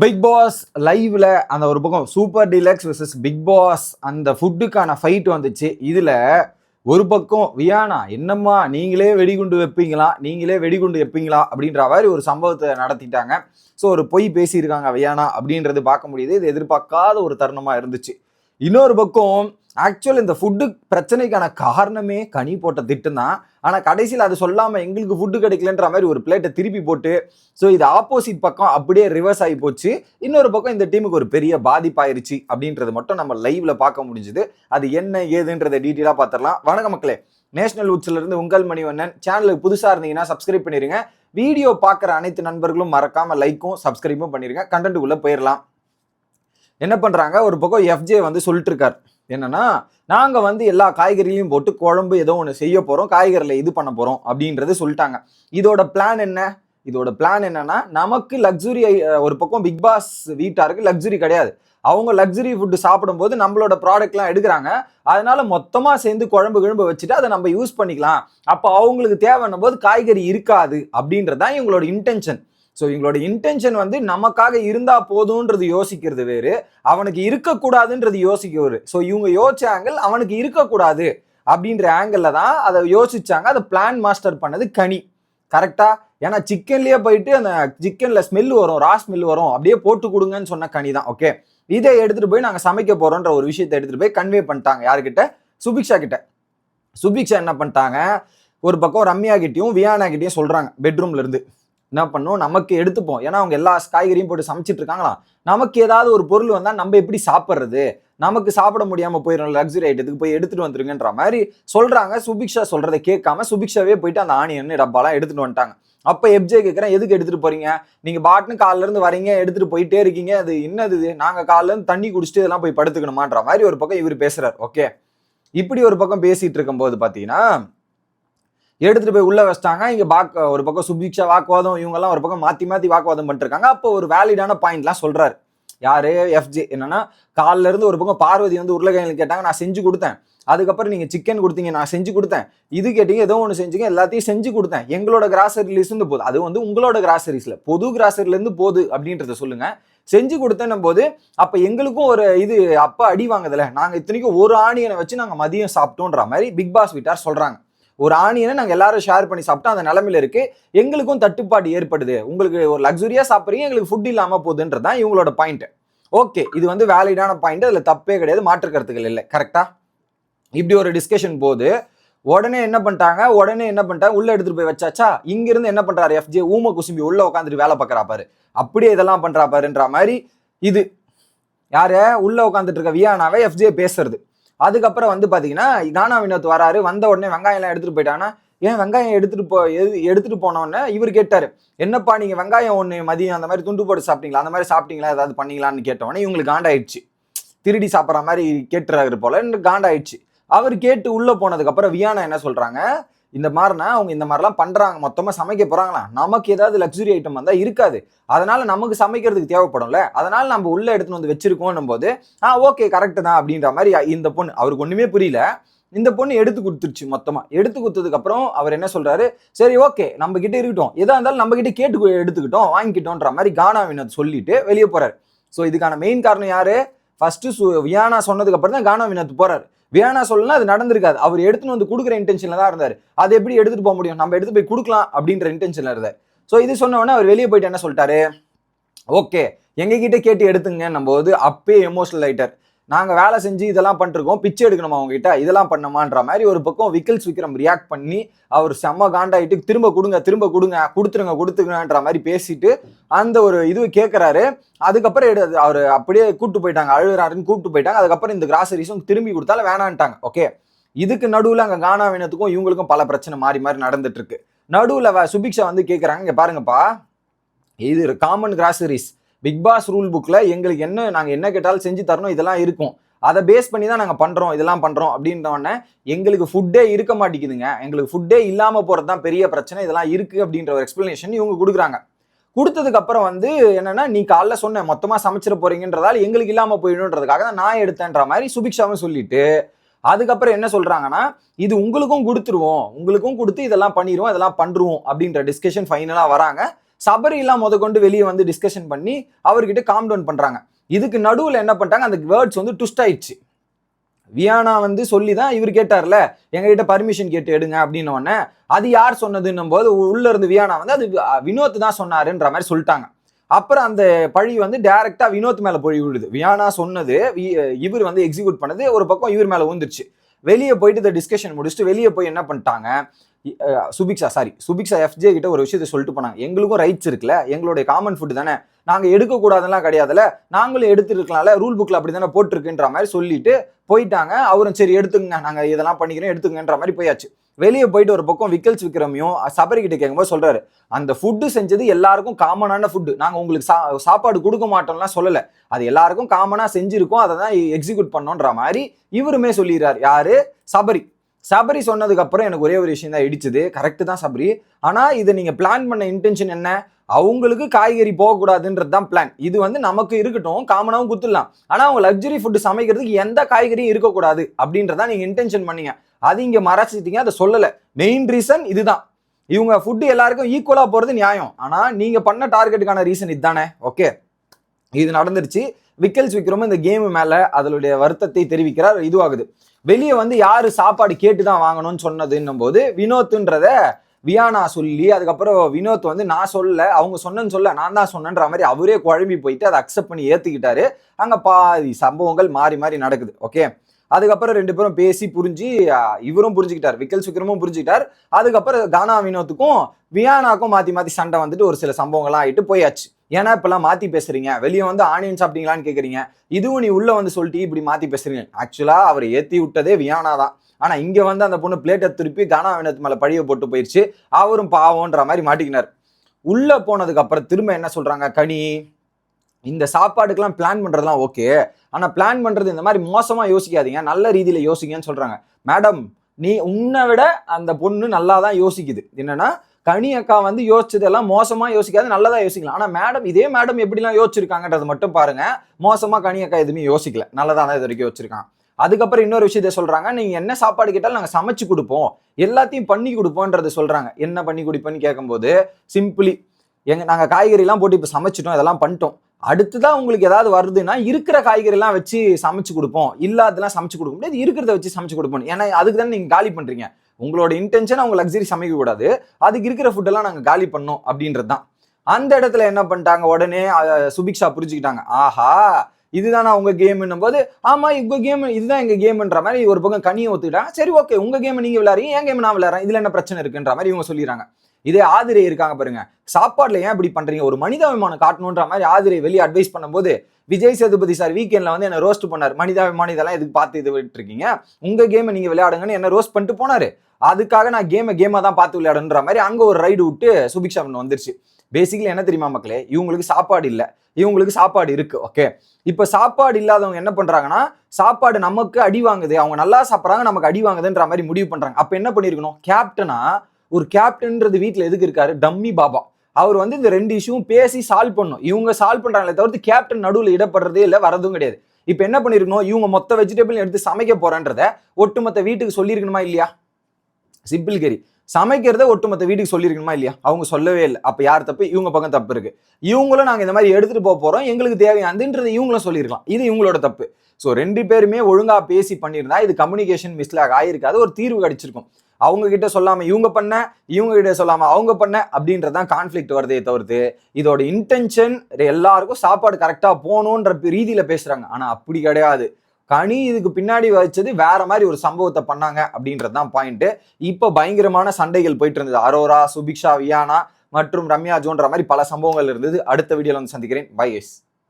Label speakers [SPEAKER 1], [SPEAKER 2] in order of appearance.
[SPEAKER 1] Big pass லைவ்ல அந்த ஒரு பக்கம் super deluxe versus Bigg Boss அந்த ஃபுட்டுக்கான ஃபைட் வந்துச்சு. இதுல ஒரு பக்கம் வியானா என்னம்மா நீங்களே வெடிகுண்டு வைப்பீங்களா? நீங்களே வெடிகுண்டு வைப்பீங்களா? அப்படின்ற மாதிரி ஒரு சம்பவத்தை நடத்திட்டாங்க. ஸோ ஒரு பொய் பேசியிருக்காங்க வியானா அப்படின்றது பார்க்க முடியுது. இது எதிர்பார்க்காத ஒரு தருணமா இருந்துச்சு. இன்னொரு பக்கம் ஆக்சுவல் இந்த ஃபுட்டு பிரச்சனைக்கான காரணமே கனி போட்ட திட்டம் தான் ஆனால் கடைசியில் அது சொல்லாமல் எங்களுக்கு ஃபுட்டு கிடைக்கலன்ற மாதிரி ஒரு பிளேட்டை திருப்பி போட்டு ஸோ இது ஆப்போசிட் பக்கம் அப்படியே ரிவர்ஸ் ஆகி போச்சு. இன்னொரு பக்கம் இந்த டீமுக்கு ஒரு பெரிய பாதிப்பாயிருச்சு அப்படின்றது மட்டும் நம்ம லைவ்ல பார்க்க முடிஞ்சுது. அது என்ன ஏதுன்றதை டீட்டெயிலாக பார்த்துடலாம் வணக்க மக்களே. நேஷனல் உட்ஸ்லேருந்து உங்கள் மணிவண்ணன். சேனலுக்கு புதுசாக இருந்தீங்கன்னா சப்ஸ்கிரைப் பண்ணிடுங்க வீடியோ பார்க்குற அனைத்து நண்பர்களும் மறக்காம லைக்கும் சப்ஸ்கிரைபும் பண்ணிருங்க. கண்டென்ட்டுக்குள்ளே போயிடலாம் என்ன பண்ணுறாங்க ஒரு பக்கம் எஃப்ஜே வந்து சொல்லிட்டு இருக்கார். என்னன்னா நாங்க வந்து எல்லா காய்கறிலையும் போட்டு குழம்பு ஏதோ ஒன்று செய்ய போறோம் காய்கறில இது பண்ண போறோம் அப்படின்றது சொல்லிட்டாங்க. இதோட பிளான் என்ன? இதோட பிளான் என்னன்னா நமக்கு லக்ஸுரி ஒரு பக்கம் பிக் பாஸ் வீட்டாருக்கு லக்ஸுரி கிடையாது. அவங்க லக்ஸுரி ஃபுட்டு சாப்பிடும்போது நம்மளோட ப்ராடக்ட்லாம் எடுக்கிறாங்க. அதனால மொத்தமாக சேர்ந்து குழம்பு கிழம்பு வச்சுட்டு அதை நம்ம யூஸ் பண்ணிக்கலாம். அப்போ அவங்களுக்கு தேவைன்னும் போது காய்கறி இருக்காது அப்படின்றதான் இவங்களோட இன்டென்ஷன் ஸோ இவங்களோட இன்டென்ஷன் வந்து நமக்காக இருந்தா போதும்ன்றது யோசிக்கிறது வேறு அவனுக்கு இருக்கக்கூடாதுன்றது யோசிக்கிறது ஸோ இவங்க யோசிச்ச ஆங்கிள் அவனுக்கு இருக்கக்கூடாது அப்படின்ற ஆங்கிளில் தான் அதை யோசிச்சாங்க. அதை பிளான் மாஸ்டர் பண்ணது கனி. கரெக்டாக ஏன்னா சிக்கன்லேயே போயிட்டு அந்த சிக்கனில் ஸ்மெல் வரும் ரா ஸ்மெல் வரும். அப்படியே போட்டு கொடுங்கன்னு சொன்ன கனி தான். ஓகே இதை எடுத்துகிட்டு போய் நாங்கள் சமைக்க போகிறோன்ற ஒரு விஷயத்தை எடுத்துகிட்டு போய் கன்வே பண்ணிட்டாங்க யாருக்கிட்ட சுபிக்ஷா கிட்ட. சுபிக்ஷா என்ன பண்ணிட்டாங்க? ஒரு பக்கம் ரம்யா கிட்டேயும் வியானா கிட்டேயும் சொல்கிறாங்க பெட்ரூம்லேருந்து என்ன பண்ணும்? நமக்கு எடுத்துப்போம். ஏன்னா அவங்க எல்லா காய்கறியும் போட்டு சமைச்சிட்டு இருக்காங்களாம் நமக்கு ஏதாவது ஒரு பொருள் வந்தால் நம்ம எப்படி சாப்பிட்றது? நமக்கு சாப்பிட முடியாமல் போயிடும் லக்ஸரி ஐட்டத்துக்கு போய் எடுத்துட்டு வந்துருங்கன்ற மாதிரி சொல்றாங்க. சுபிக்ஷா சொல்கிறத கேட்காம சுபிக்ஷாவே போயிட்டு அந்த ஆனியன் டப்பாலாம் எடுத்துட்டு வந்துட்டாங்க. அப்போ எப்ஜே கேட்குறேன் எதுக்கு எடுத்துட்டு போறீங்க? நீங்க பாட்டுன்னு காலைல இருந்து வரீங்க எடுத்துட்டு போயிட்டே இருக்கீங்க. அது என்னது இது? நாங்கள் காலைல இருந்து தண்ணி குடிச்சிட்டு இதெல்லாம் போய் படுத்துக்கணுமான்ற மாதிரி ஒரு பக்கம் இவர் பேசுறாரு. ஓகே? இப்படி ஒரு பக்கம் பேசிட்டு இருக்கும்போது பார்த்தீங்கன்னா எடுத்துட்டு போய் உள்ள வச்சிட்டாங்க. இங்க வாக்கு ஒரு பக்கம் சுபிக்ஷா வாக்குவாதம் இவங்க எல்லாம் ஒரு பக்கம் மாத்தி மாத்தி வாக்குவாதம் பண்ணிருக்காங்க அப்போ ஒரு வேலிடான பாயிண்ட்லாம் சொல்றாரு. யாரு? எஃப்ஜே என்னன்னா காலில இருந்து ஒரு பக்கம் பார்வதி வந்து உருளைக்கிழங்கு கேட்டாங்க நான் செஞ்சு கொடுத்தேன். அதுக்கப்புறம் நீங்க சிக்கன் கொடுத்தீங்க நான் செஞ்சு கொடுத்தேன். இது கேட்டீங்க ஏதோ ஒன்று செஞ்சுங்க எல்லாத்தையும் செஞ்சு கொடுத்தேன். எங்களோட கிராசரில இருந்து போகுது. அது வந்து உங்களோட கிராசரிஸ்ல பொது கிராசரில இருந்து போகுது அப்படின்றத சொல்லுங்க. செஞ்சு கொடுத்தேன்னும் போது அப்ப எங்களுக்கும் ஒரு இது அப்ப அடி வாங்குதுல. நாங்க இத்தனைக்கும் ஒரு ஆணியனை வச்சு நாங்க மதியம் சாப்பிட்டோன்ற மாதிரி பிக் பாஸ் வீட்டார் சொல்றாங்க. ஒரு ஆணியனை நாங்கள் எல்லாரும் ஷேர் பண்ணி சாப்பிட்டா அந்த நிலமையில இருக்கு. எங்களுக்கும் தட்டுப்பாடு ஏற்படுது. உங்களுக்கு ஒரு லக்ஸுரியாக சாப்பிட்றீங்க எங்களுக்கு ஃபுட் இல்லாமல் போகுதுன்றது தான் இவங்களோட பாயிண்ட் ஓகே இது வந்து வேலிடான பாயிண்ட் அதில் தப்பே கிடையாது. மாற்றுக்கருத்துக்கள் இல்லை. கரெக்டா இப்படி ஒரு டிஸ்கஷன் போது உடனே என்ன பண்ணிட்டாங்க? உடனே என்ன பண்ணிட்டாங்க? உள்ள எடுத்துட்டு போய் வச்சாச்சா? இங்க இருந்து என்ன பண்றாரு எஃப்ஜே ஊம குசும்பி உள்ள உட்காந்துட்டு வேலை பார்க்கறாப்பாரு அப்படியே இதெல்லாம் பண்றா பாருன்ற மாதிரி இது. யாரு? உள்ள உட்காந்துட்டு இருக்க வியானாவே எஃப்ஜே பேசுறது. அதுக்கப்புறம் வந்து பார்த்தீங்கன்னா கானா வினோத் வராரு. வந்த உடனே வெங்காயம்லாம் எடுத்துகிட்டு போயிட்டாங்கன்னா ஏன் வெங்காயம் எடுத்துகிட்டு போ எது- எடுத்துகிட்டு போனோடனே இவர் கேட்டார். என்னப்பா நீங்க வெங்காயம் ஒன்று மதியம் அந்த மாதிரி துண்டு போட்டு சாப்பிட்டீங்களா? அந்த மாதிரி சாப்பிட்டீங்களா? ஏதாவது பண்ணீங்களான்னு கேட்டோடனே இவங்களுக்கு காண்டாயிடுச்சு. திருடி சாப்பிட்ற மாதிரி கேட்டுறாரு போல காண்டாயிடுச்சு. அவர் கேட்டு உள்ளே போனதுக்கப்புறம் வியானா என்ன சொல்கிறாங்க இந்த மாதிரினா அவங்க இந்த மாதிரிலாம் பண்ணுறாங்க மொத்தமாக சமைக்க போகிறாங்களா நமக்கு ஏதாவது லக்ஸுரி ஐட்டம் வந்தால் இருக்காது. அதனால் நமக்கு சமைக்கிறதுக்கு தேவைப்படும்ல. அதனால் நம்ம உள்ளே எடுத்துன்னு வந்து வச்சிருக்கோம் போது ஆ ஓகே கரெக்டு தான் அப்படின்ற மாதிரி இந்த பொண்ணு அவருக்கு ஒன்றுமே புரியல. இந்த பொண்ணு எடுத்து கொடுத்துருச்சு மொத்தமாக எடுத்து கொடுத்ததுக்கப்புறம் அவர் என்ன சொல்கிறாரு சரி ஓகே நம்ம கிட்டே இருக்கட்டும். எதாக இருந்தாலும் நம்ம கிட்டே கேட்டு எடுத்துக்கிட்டோம் வாங்கிக்கிட்டோன்ற மாதிரி கானா வினோத் சொல்லிட்டு வெளியே போகிறார் ஸோ இதுக்கான மெயின் காரணம் யார்? ஃபஸ்ட்டு சு வியானா சொன்னதுக்கப்புறம் தான் கானா வினோத் போகிறார் வேணா சொல்லலாம் அது நடந்திருக்காது. அவர் எடுத்துன்னு வந்து கொடுக்குற இன்டென்ஷன்ல தான் இருந்தார். அது எப்படி எடுத்துட்டு போக முடியும்? நம்ம எடுத்து போய் கொடுக்கலாம் அப்படின்ற இன்டென்ஷன்ல இருந்தார். ஸோ இது சொன்ன உடனே அவர் வெளியே போயிட்டு என்ன சொல்லிட்டாரு? ஓகே எங்ககிட்ட கேட்டு எடுத்துங்க போது அப்பே எமோஷனல் ஆயிட்டார். நாங்கள் வேலை செஞ்சு இதெல்லாம் பண்ணிருக்கோம் பிச்சை எடுக்கணுமா அவங்ககிட்ட இதெல்லாம் பண்ணமான்ற மாதிரி ஒரு பக்கம் விக்கில்ஸ் விக்ரம் ரியாக்ட் பண்ணி அவர் செம்ம காண்டாயிட்டு திரும்ப கொடுங்க திரும்ப கொடுங்க கொடுத்துருங்க கொடுத்துருங்கன்ற மாதிரி பேசிட்டு அந்த ஒரு இது கேட்குறாரு அதுக்கப்புறம் எடு அவர் அப்படியே கூப்பிட்டு போயிட்டாங்க அழுகுறாருன்னு கூப்பிட்டு போயிட்டாங்க. அதுக்கப்புறம் இந்த கிராசரிஸும் திரும்பி கொடுத்தாலும் வேணான்ட்டாங்க ஓகே இதுக்கு நடுவில் அங்கே கானா வினத்துக்கும் இவங்களுக்கும் பல பிரச்சனை மாறி மாறி நடந்துட்டு இருக்கு நடுவில் சுபிக்ஷா வந்து கேட்குறாங்க இங்கே பாருங்கப்பா. இது common groceries Bigg Boss rule புக்கில் எங்களுக்கு என்ன நாங்கள் என்ன கேட்டாலும் செஞ்சு தரணும் இதெல்லாம் இருக்கும். அதை பேஸ் பண்ணி தான் நாங்கள் பண்ணுறோம் இதெல்லாம் பண்ணுறோம் அப்படின்றோடனே எங்களுக்கு ஃபுட்டே இருக்க மாட்டேங்குதுங்க. எங்களுக்கு ஃபுட்டே இல்லாமல் போகிறது தான் பெரிய பிரச்சனை இதெல்லாம் இருக்குது அப்படின்ற ஒரு எக்ஸ்ப்ளனேஷன் இவங்க கொடுக்குறாங்க. கொடுத்ததுக்கப்புறம் வந்து என்னென்னா நீ காலைல சொன்ன மொத்தமாக சமைச்சிட போகிறீங்கன்றதால் எங்களுக்கு இல்லாமல் போயிடுன்றதுக்காக தான் நான் எடுத்தேன்ற மாதிரி சுபிக்ஷாவும் சொல்லிட்டு அதுக்கப்புறம் என்ன சொல்கிறாங்கன்னா இது உங்களுக்கும் கொடுத்துருவோம் உங்களுக்கும் கொடுத்து இதெல்லாம் பண்ணிடுவோம் இதெல்லாம் பண்ணுறோம் அப்படின்ற டிஸ்கஷன் ஃபைனலாக வராங்க. சபரிலாம் முத கொண்டு வெளியே வந்து டிஸ்கஷன் பண்ணி அவர்கிட்ட காம் டவுன் பண்ணுறாங்க இதுக்கு நடுவில் என்ன பண்ணிட்டாங்க? அந்த வேர்ட்ஸ் வந்து ட்விஸ்ட் ஆயிடுச்சு. வியானா வந்து சொல்லி தான் இவர் கேட்டார்ல எங்ககிட்ட பர்மிஷன் கேட்டு எடுங்க அப்படின்னு அது யார் சொன்னதுன்னும் போது உள்ள இருந்து வியானா வந்து அது வினோத் தான் சொன்னாருன்ற மாதிரி சொல்லிட்டாங்க. அப்புறம் அந்த பழி வந்து டைரக்டா வினோத் மேல போய் விழுது. வியானா சொன்னது இவர் வந்து எக்ஸிக்யூட் பண்ணது ஒரு பக்கம் இவர் மேல ஊந்துருச்சு வெளியே போயிட்டு இந்த டிஸ்கஷன் முடிச்சுட்டு வெளியே போய் என்ன பண்ணிட்டாங்க? சுபிக்ஷா சாரி சுபிக்ஷா எஃப்ஜே கிட்ட ஒரு விஷயத்தை சொல்லிட்டு போனாங்க. எங்களுக்கும் ரைட்ஸ் இருக்குல்ல. எங்களுடைய காமன் ஃபுட் தானே. நாங்கள் எடுக்கக்கூடாதுலாம் கிடையாதுல கிடையாதுல்ல. நாங்களும் எடுத்துருக்கலாம்ல. ரூல் புக்கில் அப்படி தானே போட்டிருக்குன்ற மாதிரி சொல்லிட்டு போயிட்டாங்க. அவரும் சரி எடுத்துங்க நாங்கள் இதெல்லாம் பண்ணிக்கிறோம் எடுத்துங்கன்ற மாதிரி போயாச்சு. வெளியே போயிட்டு ஒரு பக்கம் விக்கல்ஸ் விக்ரமையும் சபரி கிட்ட கேட்கும்போது சொல்கிறாரு அந்த ஃபுட்டு செஞ்சது எல்லாருக்கும் காமனான ஃபுட்டு நாங்கள் உங்களுக்கு சா சாப்பாடு கொடுக்க மாட்டோம்லாம் சொல்லலை. அது எல்லாருக்கும் காமனாக செஞ்சுருக்கோம். அதை தான் எக்ஸிக்யூட் பண்ணோன்ற மாதிரி இவருமே சொல்லிடுறாரு. யாரு? சபரி. சபரி சொன்னதுக்கப்புறம் எனக்கு ஒரே ஒரு விஷயம் தான் இடிச்சது. கரெக்டு தான் சபரி. ஆனால் இதை நீங்கள் பிளான் பண்ண இன்டென்ஷன் என்ன? அவங்களுக்கு காய்கறி போகக்கூடாதுன்றது தான் பிளான் இது வந்து நமக்கு இருக்கட்டும் காமனாகவும் குத்துடலாம். ஆனால் அவங்க லக்ஸரி ஃபுட்டு சமைக்கிறதுக்கு எந்த காய்கறியும் இருக்கக்கூடாது அப்படின்றத நீங்கள் இன்டென்ஷன் பண்ணீங்க. அது இங்கே மறைச்சிட்டீங்க அதை சொல்லலை. மெயின் ரீசன் இதுதான். இவங்க ஃபுட்டு எல்லாருக்கும் ஈக்குவலாக போகிறது நியாயம். ஆனால் நீங்கள் பண்ண டார்கெட்டுக்கான ரீசன் இதுதானே? ஓகே இது நடந்துருச்சு. விக்கல்ஸ் விக்ரமும் இந்த கேம் மேலே அதனுடைய வருத்தத்தை தெரிவிக்கிறார். இதுவாகுது. வெளியே வந்து யாரு சாப்பாடு கேட்டு தான் வாங்கணும்னு சொன்னதுன்னும் போது வினோத்துன்றத வியானா சொல்லி அதுக்கப்புறம் வினோத் வந்து நான் சொல்ல அவங்க சொன்னேன்னு சொல்ல நான் தான் சொன்னேன்ற மாதிரி அவரே குழம்பி போயிட்டு அதை அக்செப்ட் பண்ணி ஏத்துக்கிட்டாரு. அங்க பாதி சம்பவங்கள் மாறி மாறி நடக்குது ஓகே அதுக்கப்புறம் ரெண்டு பேரும் பேசி புரிஞ்சு இவரும் புரிஞ்சுக்கிட்டார். விக்கல் சுக்கிரமும் புரிஞ்சுக்கிட்டார். அதுக்கப்புறம் கானா வினோத்துக்கும் வியானாக்கும் மாற்றி மாற்றி சண்டை வந்துட்டு ஒரு சில சம்பவங்கள்லாம் ஆகிட்டு போயாச்சு. ஏன்னா இப்பெல்லாம் மாத்தி பேசுறீங்க. வெளியே வந்து ஆனியன் சாப்பிட்டீங்களான்னு கேக்குறீங்க. இதுவும் நீ உள்ள வந்து சொல்லிட்டு இப்படி மாத்தி பேசுறீங்க. ஆக்சுவலா அவர் ஏத்தி விட்டதே வியானா தான். ஆனா இங்க வந்து அந்த பொண்ணு பிளேட்டை திருப்பி கானா வினத்து மேல பழிய போட்டு போயிடுச்சு அவரும் பாவம்ன்ற மாதிரி மாட்டிக்கினார். உள்ள போனதுக்கு அப்புறம் திரும்ப என்ன சொல்றாங்க கனி? இந்த சாப்பாடுக்கெல்லாம் பிளான் பண்ணுறதுலாம் ஓகே ஆனால் பிளான் பண்ணுறது இந்த மாதிரி மோசமாக யோசிக்காதீங்க. நல்ல ரீதியில் யோசிங்கன்னு சொல்கிறாங்க மேடம் நீ உன்னை விட அந்த பொண்ணு நல்லா தான் யோசிக்குது. என்னன்னா கனி அக்கா வந்து யோசிச்சதெல்லாம் மோசமா யோசிக்காது நல்லதா யோசிக்கலாம். ஆனா மேடம் இதே மேடம் எப்படிலாம் யோசிச்சிருக்காங்கன்றது மட்டும் பாருங்க. மோசமா கனி அக்கா எதுவுமே யோசிக்கல. நல்லதா தான் இது வரைக்கும் யோசிச்சிருக்காங்க அதுக்கப்புறம் இன்னொரு விஷயத்த சொல்றாங்க. நீங்க என்ன சாப்பாடு கேட்டாலும் நாங்க சமைச்சு கொடுப்போம். எல்லாத்தையும் பண்ணி கொடுப்போன்றது சொல்றாங்க. என்ன பண்ணி கொடுப்போன்னு கேட்கும்போது சிம்பிளி எங்க நாங்க காய்கறிலாம் போட்டு இப்போ சமைச்சிட்டோம் இதெல்லாம் பண்ணிட்டோம். அடுத்ததான் உங்களுக்கு ஏதாவது வருதுன்னா இருக்கிற காய்கறி எல்லாம் வச்சு சமைச்சு கொடுப்போம். இல்லாதெல்லாம் சமைச்சு கொடுக்க முடியாது. இருக்கிறத வச்சு சமைச்சு கொடுப்போம். ஏன்னா அதுக்கு தானே நீங்க காலி பண்றீங்க. உங்களோட இன்டென்ஷன் அவங்க லக்ஸரி சமைக்க கூடாது. அதுக்கு இருக்கிற ஃபுட்டெல்லாம் நாங்க காலி பண்ணோம் அப்படின்றது தான் அந்த இடத்துல என்ன பண்ணிட்டாங்க? உடனே சுபிக்ஷா புரிஞ்சுக்கிட்டாங்க. ஆஹா இதுதானா உங்க கேம்னும் போது ஆமா உங்க கேம் இதுதான் எங்க கேம்ன்ற மாதிரி ஒரு பக்கம் கனியை ஒத்துக்கிட்டாங்க. சரி ஓகே உங்க கேம் நீங்க விளையாடுறீங்க என் கேம் நான் விளையாடுறேன். இதுல என்ன பிரச்சனை இருக்குன்ற மாதிரி இவங்க சொல்லிடுறாங்க. இதே ஆதிரை இருக்காங்க பாருங்க. சாப்பாடுல ஏன் இப்படி பண்றீங்க? ஒரு மனிதாபிமானம் காட்டணுன்ற மாதிரி ஆதிரை வெளியே அட்வைஸ் பண்ணும்போது விஜய் சேதுபதி சார் வீக்கெண்ட்ல வந்து என்ன ரோஸ்ட் பண்ணார். மனிதாபிமானம் இதெல்லாம் எதுக்கு பார்த்து இது விட்டு இருக்கீங்க உங்க கேமை நீங்க விளையாடுங்கன்னு என்ன ரோஸ்ட் பண்ணிட்டு போனாரு. அதுக்காக நான் கேமை கேமா தான் பார்த்து விளையாடுன்ற மாதிரி அங்க ஒரு ரைடு விட்டு சுபிக்ஷா ஒன்று வந்துருச்சு. பேசிக்கலி என்ன தெரியுமா மக்களே? இவங்களுக்கு சாப்பாடு இல்லை. இவங்களுக்கு சாப்பாடு இருக்கு ஓகே இப்போ சாப்பாடு இல்லாதவங்க என்ன பண்றாங்கன்னா சாப்பாடு நமக்கு அடி வாங்குது. அவங்க நல்லா சாப்பிட்றாங்க நமக்கு அடி வாங்குதுன்ற மாதிரி முடிவு பண்றாங்க. அப்ப என்ன பண்ணிருக்கணும்? கேப்டனா ஒரு கேப்டன்ன்றது வீட்டில் எதுக்கு இருக்காரு? டம்மி பாபா. அவர் வந்து இந்த ரெண்டு இஷ்யூவும் பேசி சால்வ் பண்ணும் இவங்க சால்வ் பண்ணுறாங்களே தவிர்த்து கேப்டன் நடுவில் இடப்படுறதே இல்லை வரதும் கிடையாது. இப்போ என்ன பண்ணிருக்கணும்? இவங்க மொத்த வெஜிடபிள் எடுத்து சமைக்க போறன்றத ஒட்டுமொத்த வீட்டுக்கு சொல்லியிருக்கணுமா இல்லையா? Simple curry. சமைக்கிறத ஒட்டுமொத்த வீட்டுக்கு சொல்லியிருக்கணுமா இல்லையா? அவங்க சொல்லவே இல்லை. அப்போ யார் தப்பு? இவங்க பக்கம் தப்பு இருக்கு. இவங்களும் நாங்கள் இந்த மாதிரி எடுத்துட்டு போக போறோம். எங்களுக்கு தேவையானதுன்றது இவங்களும் சொல்லியிருக்கலாம். இது இவங்களோட தப்பு. ஸோ ரெண்டு பேருமே ஒழுங்காக பேசி பண்ணியிருந்தா இது கம்யூனிகேஷன் மிஸ்லாக் ஆயிருக்காது. ஒரு தீர்வு கிடைச்சிருக்கும். அவங்க கிட்ட சொல்லாம இவங்க பண்ண இவங்க கிட்ட சொல்லாம அவங்க பண்ண அப்படின்றதான் கான்ஃபிளிக்ட் வருதே தவிர்த்து இதோட இன்டென்ஷன் எல்லாருக்கும் சாப்பாடு கரெக்டா போகணுன்ற ரீதியில பேசுறாங்க. ஆனா அப்படி கிடையாது. கனி இதுக்கு பின்னாடி வச்சது வேற மாதிரி ஒரு சம்பவத்தை பண்ணாங்க அப்படின்றது தான் பாயிண்ட் இப்போ பயங்கரமான சண்டைகள் போயிட்டு இருந்தது. அரோரா சுபிக்ஷா வியானா மற்றும் ரம்யா ஜோன்ற மாதிரி பல சம்பவங்கள் இருந்தது. அடுத்த வீடியோல வந்து சந்திக்கிறேன். By S